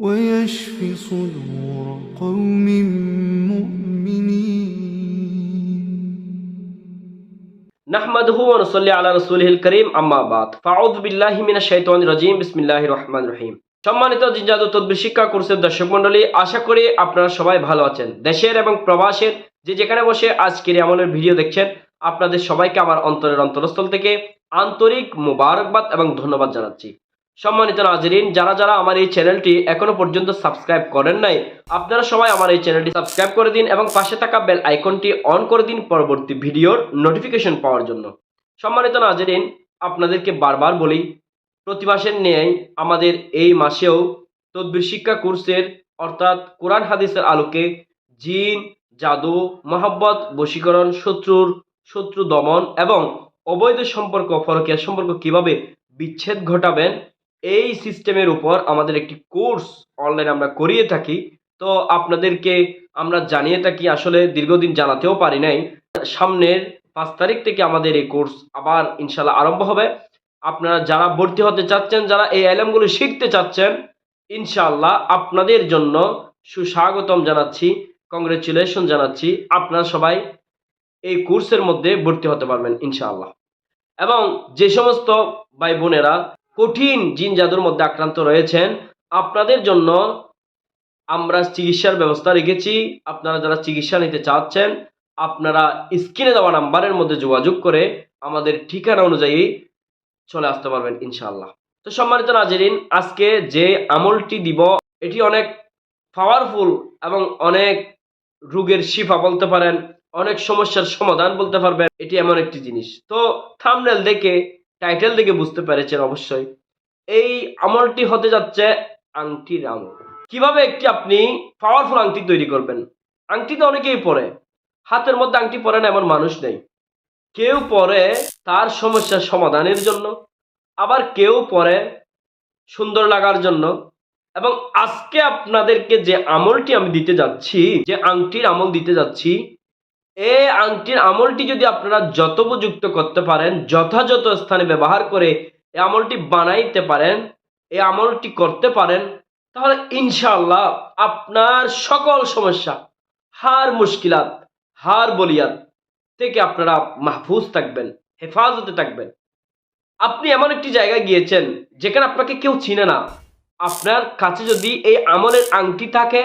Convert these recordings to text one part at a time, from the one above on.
ويشف صدور قوم مؤمنين নাহমাদহু ওয়া নুসাল্লি আলা রাসূলিহিল কারীম আম্মা বাদ ফাউযু বিল্লাহি মিনাশ শাইতানির রাজীম বিসমিল্লাহির রহমানির রহিম সম্মানিত জিনজাদু তদবির শিক্ষা কোর্সের দর্শক মণ্ডলী আশা করি আপনারা সবাই ভালো আছেন দেশের এবং প্রবাসের যে যেখানে বসে আজকের এই আমলের ভিডিও দেখছেন আপনাদের সবাইকে আমার অন্তরের অন্তরস্থল থেকে আন্তরিক মোবারকবাদ এবং ধন্যবাদ জানাচ্ছি সম্মানিত নাজরিন, যারা যারা আমার এই চ্যানেলটি এখনও পর্যন্ত সাবস্ক্রাইব করেন নাই, আপনারা সবাই আমার এই চ্যানেলটি সাবস্ক্রাইব করে দিন এবং পাশে থাকা বেল আইকনটি অন করে দিন পরবর্তী ভিডিওর নোটিফিকেশন পাওয়ার জন্য। সম্মানিত নাজরিন, আপনাদেরকে বারবার বলি, প্রতি মাসের ন্যায় আমাদের এই মাসেও তদবির শিক্ষা কোর্সের, অর্থাৎ কোরআন হাদিসের আলোকে জিন, জাদু, মহাব্বত, বশীকরণ, শত্রুর, শত্রু দমন এবং অবৈধ সম্পর্ক ফরকিয়া সম্পর্ক কীভাবে বিচ্ছেদ ঘটাবেন এই সিস্টেমের উপর আমাদের একটি কোর্স অনলাইন আমরা করিয়ে থাকি। তো আপনাদেরকে আমরা জানিয়ে থাকি, আসলে দীর্ঘদিন জানাতেও পারি নাই। সামনের পাঁচ তারিখ থেকে আমাদের এই কোর্স আবার ইনশাল্লাহ আরম্ভ হবে। আপনারা যারা ভর্তি হতে চাচ্ছেন, যারা এই আইলামগুলো শিখতে চাচ্ছেন ইনশাল্লাহ আপনাদের জন্য সুস্বাগতম জানাচ্ছি কংগ্রেচুলেশন জানাচ্ছি। আপনারা সবাই এই কোর্সের মধ্যে ভর্তি হতে পারবেন ইনশাআল্লাহ। এবং যে সমস্ত ভাই বোনেরা কঠিন জিন জাদুর মধ্যে আক্রান্ত রয়েছেন। আপনাদের জন্য আমরা চিকিৎসার ব্যবস্থা রেখেছি। আপনারা যারা চিকিৎসা নিতে চাচ্ছেন, আপনারা স্ক্রিনে দেওয়া নাম্বারের মধ্যে যোগাযোগ করে আমাদের ঠিকানা অনুযায়ী চলে আসতে পারবেন ইনশাআল্লাহ। তো সম্মানিত নাজরিন, আজকে যে আমলটি দিব, এটি অনেক পাওয়ারফুল এবং অনেক রোগের শিফা বলতে পারেন, অনেক সমস্যার সমাধান বলতে পারবেন, এটি এমন একটি জিনিস। তো থামনেল দেখে টাইটেল দেখে বুঝতে পেরেছেন অবশ্যই। এই আমলটি হতে যাচ্ছে আংটির আমল কীভাবে একটি আপনি পাওয়ারফুল আংটি তৈরি করবেন? আংটি তো অনেকেই পরে হাতের মধ্যে আংটি পরে না এমন মানুষ নেই। কেউ পরে তার সমস্যার সমাধানের জন্য, আবার কেউ পরে সুন্দর লাগার জন্য। এবং আজকে আপনাদেরকে যে আমলটি আমি দিতে যাচ্ছি, যে আংটির আমল দিতে যাচ্ছি এই আংটির আমলটি যদি আপনারা যথোপযুক্ত করতে পারেন, যথাযথ স্থানে ব্যবহার করে এই আমলটি বানাইতে পারেন এই আমলটি করতে পারেন, তাহলে ইনশাআল্লাহ আপনার সকল সমস্যা, হার মুশকিলাত, হার বলিয়াত থেকে আপনারা মাহফুজ থাকবেন, হেফাজতে থাকবেন। আপনি এমন একটি জায়গায় গিয়েছেন, যেখানে আপনাকে কেউ চিনে না। আপনার কাছে যদি এই আমলের আংটি থাকে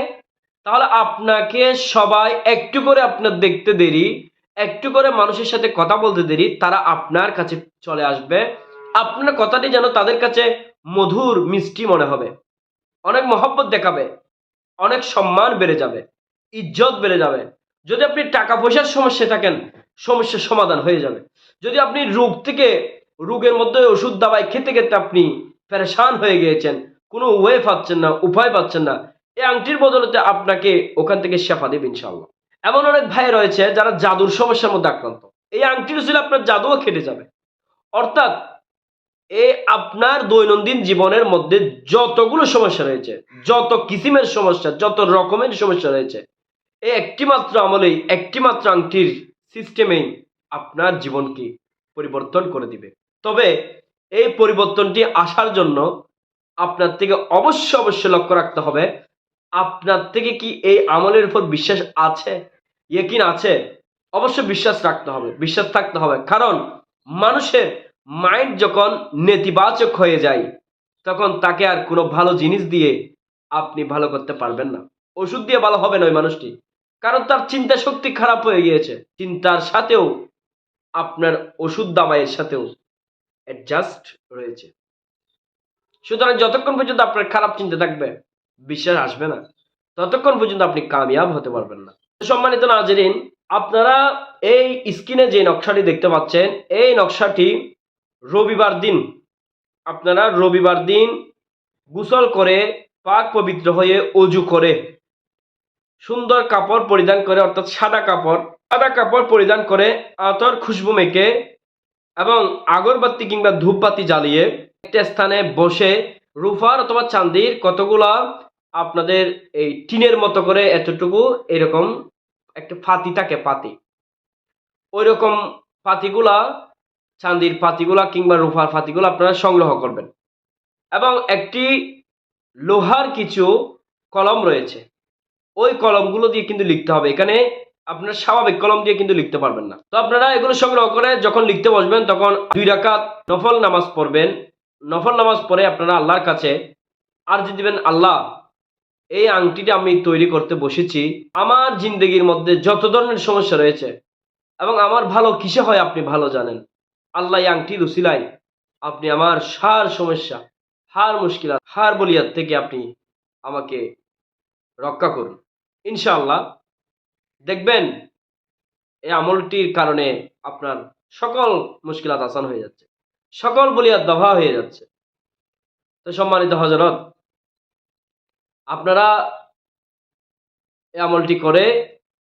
তাহলে আপনাকে সবাই একটু করে আপনার দেখতে দেরি, একটু করে মানুষের সাথে কথা বলতে দেরি, তারা আপনার কাছে চলে আসবে। আপনার কথাটি যেন তাদের কাছে মধুর, মিষ্টি মনে হবে। অনেক মহব্বত দেখাবে, অনেক সম্মান বেড়ে যাবে, ইজ্জত বেড়ে যাবে। যদি আপনি টাকা পয়সার সমস্যা থাকেন, সমস্যার সমাধান হয়ে যাবে। যদি আপনি রোগ থেকে, রোগের মধ্যে ওষুধ দাবাই খেতে খেতে আপনি পেরেশান হয়ে গিয়েছেন, কোনো ওয়ে পাচ্ছেন না, উপায় পাচ্ছেন না এই আংটির বদলতে আপনাকে ওখান থেকে শেফা দেবে ইনশাল্লাহ এমন অনেক ভাই রয়েছে যারা জাদুর সমস্যার মধ্যে আক্রান্ত। এই আংটির ছিল আপনার জাদুও খেটে যাবে। অর্থাৎ এ আপনার দৈনন্দিন জীবনের মধ্যে যতগুলো সমস্যা রয়েছে, যত কিসিমের সমস্যা, যত রকমের সমস্যা রয়েছে এই একটি মাত্র আমলেই একটি মাত্র আংটির সিস্টেমেই আপনার জীবনকে পরিবর্তন করে দিবে। তবে এই পরিবর্তনটি আসার জন্য আপনার থেকে অবশ্য অবশ্যই লক্ষ্য রাখতে হবে আপনার থেকে কি এই আমলের উপর বিশ্বাস আছে? ইয়েকিন আছে? অবশ্য বিশ্বাস রাখতে হবে, বিশ্বাস থাকতে হবে। কারণ মানুষের মাইন্ড যখন নেতিবাচক হয়ে যায়, তখন তাকে আর কোনো ভালো জিনিস দিয়ে আপনি ভালো করতে পারবেন না। ওষুধ দিয়ে ভালো হবে না ওই মানুষটি। কারণ তার চিন্তা শক্তি খারাপ হয়ে গিয়েছে। চিন্তার সাথেও, আপনার ওষুধ দাবাইয়ের সাথেও অ্যাডজাস্ট রয়েছে। সুতরাং যতক্ষণ পর্যন্ত আপনার খারাপ চিন্তা থাকবে বিশ্বাস আসবে না। ততক্ষণ পর্যন্ত আপনি কামিয়াব হতে পারবেন না। সম্মানিত নাজরিন, আপনারা এই স্ক্রিনে যে নকশাটি দেখতে পাচ্ছেন, এই নকশাটি রবিবার দিন, আপনারা রবিবার দিন গোসল করে পাক পবিত্র হয়ে অজু করে সুন্দর কাপড় পরিধান করে, অর্থাৎ সাদা কাপড় সাদা কাপড় পরিধান করে আতর খুশবু মেখে এবং আগরবাতি কিংবা ধূপবাতি জ্বালিয়ে একটা স্থানে বসে রুফার অথবা চান্দির কতগুলা আপনাদের এই টিনের মতো করে এতটুকু এরকম একটা ফাতি থাকে, পাতি। ওই রকম পাতিগুলা চান্দির পাতিগুলা কিংবা রুফার পাতিগুলা আপনারা সংগ্রহ করবেন। এবং একটি লোহার কিছু কলম রয়েছে। ওই কলমগুলো দিয়ে কিন্তু লিখতে হবে। এখানে আপনার স্বাভাবিক কলম দিয়ে কিন্তু লিখতে পারবেন না। তো আপনারা এগুলো সংগ্রহ করে যখন লিখতে বসবেন, তখন দুই রাকাত নফল নামাজ পড়বেন। নফল নামাজ পড়ে আপনারা আল্লাহর কাছে আর দিবেন, আল্লাহ এই আংটিটা আমি তৈরি করতে বসেছি। আমার জিন্দগির মধ্যে যত ধরনের সমস্যা রয়েছে এবং আমার ভালো কিসে হয় আপনি ভালো জানেন। আল্লাহ এই আংটির উসিলাই আপনি আমার সার সমস্যা, হার মুশকিলাত, হার বলিয়াত থেকে আপনি আমাকে রক্ষা করুন। ইনশাআল্লাহ দেখবেন এই আমলটির কারণে আপনার সকল মুশকিলাত আসান হয়ে যাচ্ছে, সকল বলিয়াত দফা হয়ে যাচ্ছে। তো সম্মানিত হজরত আপনারা এই আমলটি করে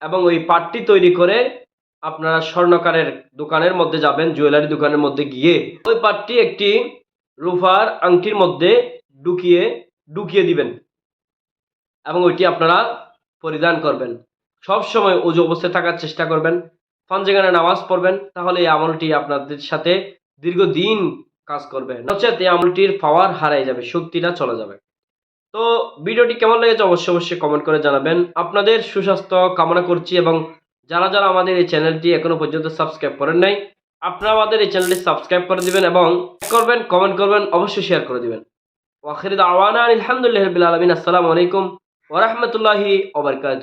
এবং ওই পাটটি তৈরি করে আপনারা স্বর্ণকারের দোকানের মধ্যে যাবেন, জুয়েলারি দোকানের মধ্যে গিয়ে। ওই পাটটি একটি রুফার আংটির মধ্যে ঢুকিয়ে ঢুকিয়ে দিবেন এবং ওইটি আপনারা পরিধান করবেন। সব সময় ওজু অবস্থায় থাকার চেষ্টা করবেন ফানজেগানে নামাজ পড়বেন, তাহলে এই আমলটি আপনাদের সাথে দীর্ঘদিন কাজ করবে। নচেত এই আমলটির পাওয়ার হারাই যাবে, শক্তিটা চলে যাবে। তো ভিডিওটি কেমন লেগেছে অবশ্যই অবশ্যই কমেন্ট করে জানাবেন। আপনাদের সুস্বাস্থ্য কামনা করছি এবং যারা যারা আমাদের এই চ্যানেলটি এখনও পর্যন্ত সাবস্ক্রাইব করেন নাই, আপনারা আমাদের এই চ্যানেলটি সাবস্ক্রাইব করে দিবেন এবং করবেন কমেন্ট করবেন, অবশ্যই শেয়ার করে দিবেন। ওয়াখির আওয়ানা আলহামদুলিল্লাহ আলমিন। আসসালামু আলাইকুম ওরহমতুল্লাহি ওবরকাত